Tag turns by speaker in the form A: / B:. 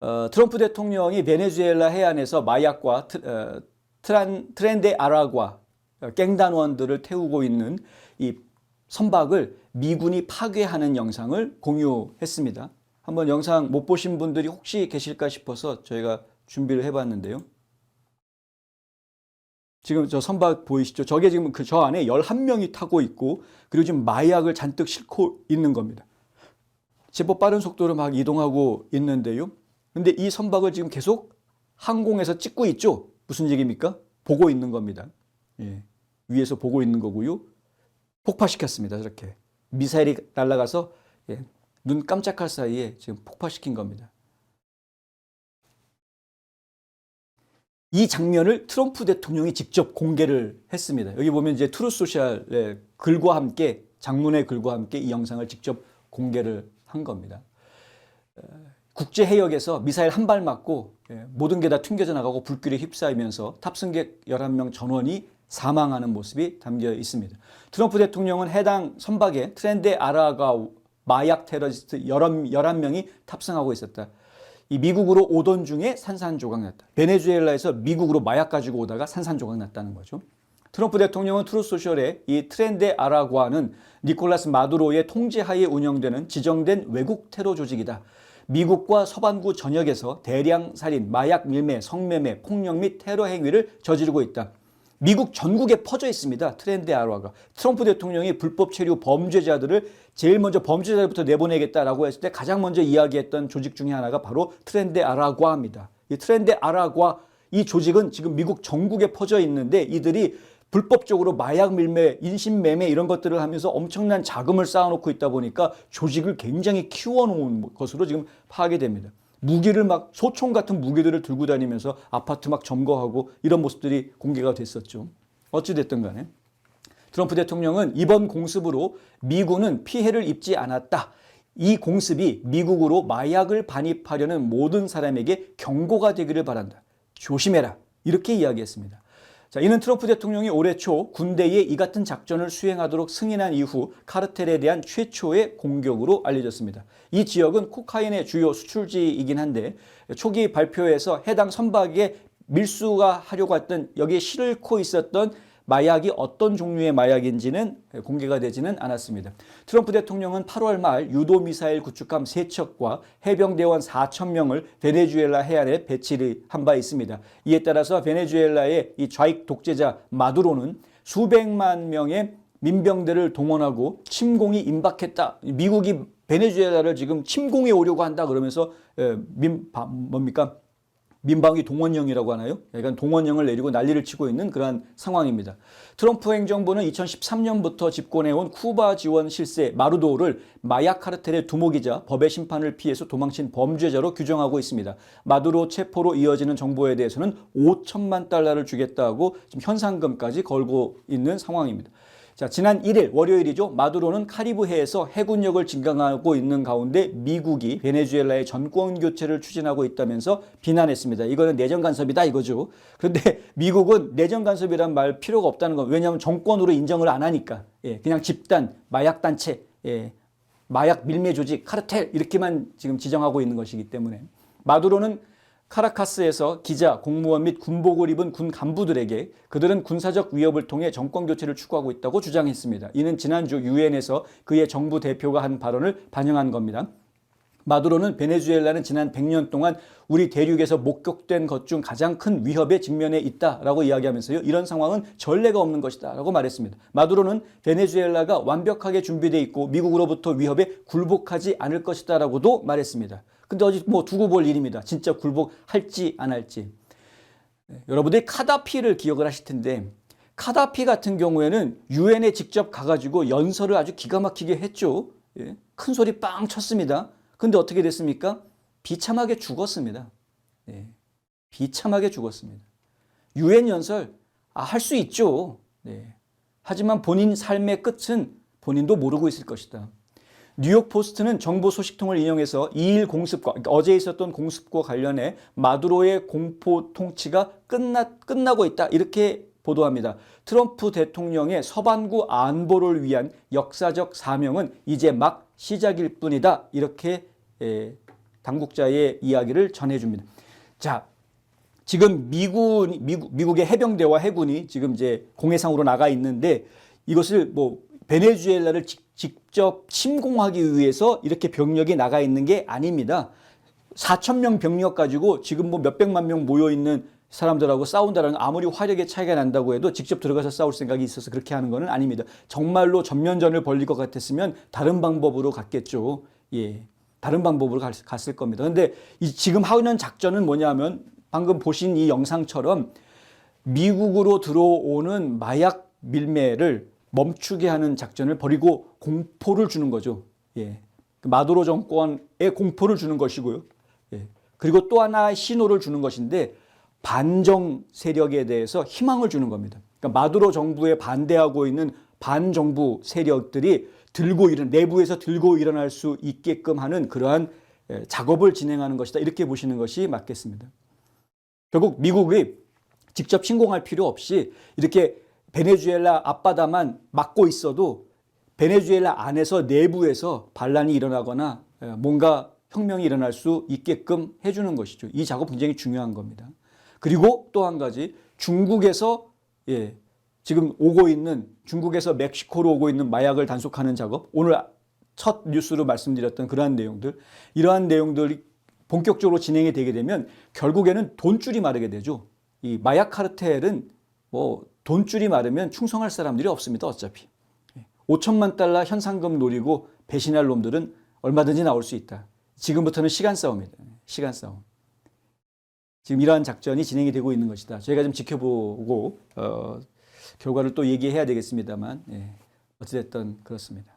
A: 어, 트럼프 대통령이 베네수엘라 해안에서 마약과 트, 어, 트란, 트렌데 아라과 어, 갱단원들을 태우고 있는 이 선박을 미군이 파괴하는 영상을 공유했습니다. 한번 영상 못 보신 분들이 혹시 계실까 싶어서 저희가 준비를 해봤는데요. 지금 저 선박 보이시죠? 저게 지금 그 저 안에 11명이 타고 있고 그리고 지금 마약을 잔뜩 싣고 있는 겁니다. 제법 빠른 속도로 막 이동하고 있는데요. 근데 이 선박을 지금 계속 항공에서 찍고 있죠? 무슨 얘기입니까? 보고 있는 겁니다. 예. 위에서 보고 있는 거고요. 폭파시켰습니다. 저렇게. 미사일이 날아가서 예. 눈 깜짝할 사이에 지금 폭파시킨 겁니다. 이 장면을 트럼프 대통령이 직접 공개를 했습니다. 여기 보면 이제 트루스 소셜의 글과 함께 장문의 글과 함께 이 영상을 직접 공개를 한 겁니다. 국제 해역에서 미사일 한 발 맞고 예, 모든 게 다 튕겨져 나가고 불길에 휩싸이면서 탑승객 11명 전원이 사망하는 모습이 담겨 있습니다. 트럼프 대통령은 해당 선박에 트렌드 아라가 마약 테러리스트 11명이 탑승하고 있었다. 이 미국으로 오던 중에 산산조각 났다. 베네수엘라에서 미국으로 마약 가지고 오다가 산산조각 났다는 거죠. 트럼프 대통령은 트루소셜에 이 트렌드 아라과는 니콜라스 마두로의 통제하에 운영되는 지정된 외국 테러 조직이다. 미국과 서반구 전역에서 대량 살인, 마약 밀매, 성매매, 폭력 및 테러 행위를 저지르고 있다. 미국 전국에 퍼져 있습니다. 트렌드 아라가. 트럼프 대통령이 불법 체류 범죄자들을 제일 먼저 범죄자들부터 내보내겠다라고 했을 때 가장 먼저 이야기했던 조직 중에 하나가 바로 트렌드 아라과입니다. 이 트렌드 아라과 이 조직은 지금 미국 전국에 퍼져 있는데 이들이 불법적으로 마약 밀매, 인신 매매 이런 것들을 하면서 엄청난 자금을 쌓아놓고 있다 보니까 조직을 굉장히 키워놓은 것으로 지금 파악이 됩니다. 무기를 막 소총 같은 무기들을 들고 다니면서 아파트 막 점거하고 이런 모습들이 공개가 됐었죠. 어찌됐든 간에 트럼프 대통령은 이번 공습으로 미군은 피해를 입지 않았다. 이 공습이 미국으로 마약을 반입하려는 모든 사람에게 경고가 되기를 바란다. 조심해라. 이렇게 이야기했습니다. 자, 이는 트럼프 대통령이 올해 초 군대에 이 같은 작전을 수행하도록 승인한 이후 카르텔에 대한 최초의 공격으로 알려졌습니다. 이 지역은 코카인의 주요 수출지이긴 한데 초기 발표에서 해당 선박에 밀수가 하려고 했던 여기에 실고 있었던 마약이 어떤 종류의 마약인지는 공개가 되지는 않았습니다. 트럼프 대통령은 8월 말 유도 미사일 구축함 3척과 해병 대원 4천 명을 베네수엘라 해안에 배치를 한 바 있습니다. 이에 따라서 베네수엘라의 이 좌익 독재자 마두로는 수백만 명의 민병대를 동원하고 침공이 임박했다. 미국이 베네수엘라를 지금 침공해 오려고 한다 그러면서 민 뭡니까? 민방위 동원령이라고 하나요? 약간 동원령을 내리고 난리를 치고 있는 그러한 상황입니다. 트럼프 행정부는 2013년부터 집권해온 쿠바 지원 실세 마루도를 마약 카르텔의 두목이자 법의 심판을 피해서 도망친 범죄자로 규정하고 있습니다. 마두로 체포로 이어지는 정보에 대해서는 5천만 달러를 주겠다고 지금 현상금까지 걸고 있는 상황입니다. 자, 지난 1일 월요일이죠. 마두로는 카리브해에서 해군력을 증강하고 있는 가운데 미국이 베네수엘라의 정권 교체를 추진하고 있다면서 비난했습니다. 이거는 내정 간섭이다 이거죠. 그런데 미국은 내정 간섭이란 말 필요가 없다는 거. 왜냐하면 정권으로 인정을 안 하니까. 예, 그냥 집단, 마약 단체, 예, 마약 밀매 조직, 카르텔 이렇게만 지금 지정하고 있는 것이기 때문에 마두로는 카라카스에서 기자, 공무원 및 군복을 입은 군 간부들에게 그들은 군사적 위협을 통해 정권 교체를 추구하고 있다고 주장했습니다. 이는 지난주 유엔에서 그의 정부 대표가 한 발언을 반영한 겁니다. 마두로는 베네수엘라는 지난 100년 동안 우리 대륙에서 목격된 것 중 가장 큰 위협에 직면해 있다라고 이야기하면서요. 이런 상황은 전례가 없는 것이다라고 말했습니다. 마두로는 베네수엘라가 완벽하게 준비되어 있고 미국으로부터 위협에 굴복하지 않을 것이다라고도 말했습니다. 근데 어디 뭐 두고 볼 일입니다. 진짜 굴복할지 안 할지. 네, 여러분들이 카다피를 기억을 하실 텐데 카다피 같은 경우에는 유엔에 직접 가가지고 연설을 아주 기가 막히게 했죠. 예, 큰 소리 빵 쳤습니다. 근데 어떻게 됐습니까? 비참하게 죽었습니다. 예, 비참하게 죽었습니다. 유엔 연설 아, 할 수 있죠. 네. 하지만 본인 삶의 끝은 본인도 모르고 있을 것이다. 뉴욕 포스트는 정보 소식통을 인용해서 2일 공습과 그러니까 어제 있었던 공습과 관련해 마두로의 공포 통치가 끝나 끝나고 있다 이렇게 보도합니다. 트럼프 대통령의 서반구 안보를 위한 역사적 사명은 이제 막 시작일 뿐이다 이렇게 에, 당국자의 이야기를 전해줍니다. 자, 지금 미군 미국, 미국의 해병대와 해군이 지금 이제 공해상으로 나가 있는데 이것을 뭐 베네수엘라를 직- 직접 침공하기 위해서 이렇게 병력이 나가 있는 게 아닙니다. 4천 명 병력 가지고 지금 뭐 몇백만 명 모여 있는 사람들하고 싸운다라는 건 아무리 화력의 차이가 난다고 해도 직접 들어가서 싸울 생각이 있어서 그렇게 하는 것은 아닙니다. 정말로 전면전을 벌릴 것 같았으면 다른 방법으로 갔겠죠. 예. 다른 방법으로 갔- 갔을 겁니다. 근데 이 지금 하는 작전은 뭐냐면 방금 보신 이 영상처럼 미국으로 들어오는 마약 밀매를 멈추게 하는 작전을 벌이고 공포를 주는 거죠. 예. 그 마두로 정권에 공포를 주는 것이고요. 예. 그리고 또 하나의 신호를 주는 것인데 반정 세력에 대해서 희망을 주는 겁니다. 그러니까 마두로 정부에 반대하고 있는 반정부 세력들이 들고 일어나 내부에서 들고 일어날 수 있게끔 하는 그러한 예, 작업을 진행하는 것이다. 이렇게 보시는 것이 맞겠습니다. 결국 미국이 직접 침공할 필요 없이 이렇게 베네수엘라 앞바다만 막고 있어도 베네수엘라 안에서 내부에서 반란이 일어나거나 에, 뭔가 혁명이 일어날 수 있게끔 해주는 것이죠. 이 작업 굉장히 중요한 겁니다. 그리고 또 한 가지 중국에서 예, 지금 오고 있는 중국에서 멕시코로 오고 있는 마약을 단속하는 작업 오늘 첫 뉴스로 말씀드렸던 그러한 내용들 이러한 내용들이 본격적으로 진행이 되게 되면 결국에는 돈줄이 마르게 되죠. 이 마약 카르텔은 뭐 돈줄이 마르면 충성할 사람들이 없습니다. 어차피 5천만 달러 현상금 노리고 배신할 놈들은 얼마든지 나올 수 있다. 지금부터는 시간 싸움이다. 시간 싸움. 지금 이러한 작전이 진행이 되고 있는 것이다. 저희가 좀 지켜보고 어, 결과를 또 얘기해야 되겠습니다만 예, 어찌됐든 그렇습니다.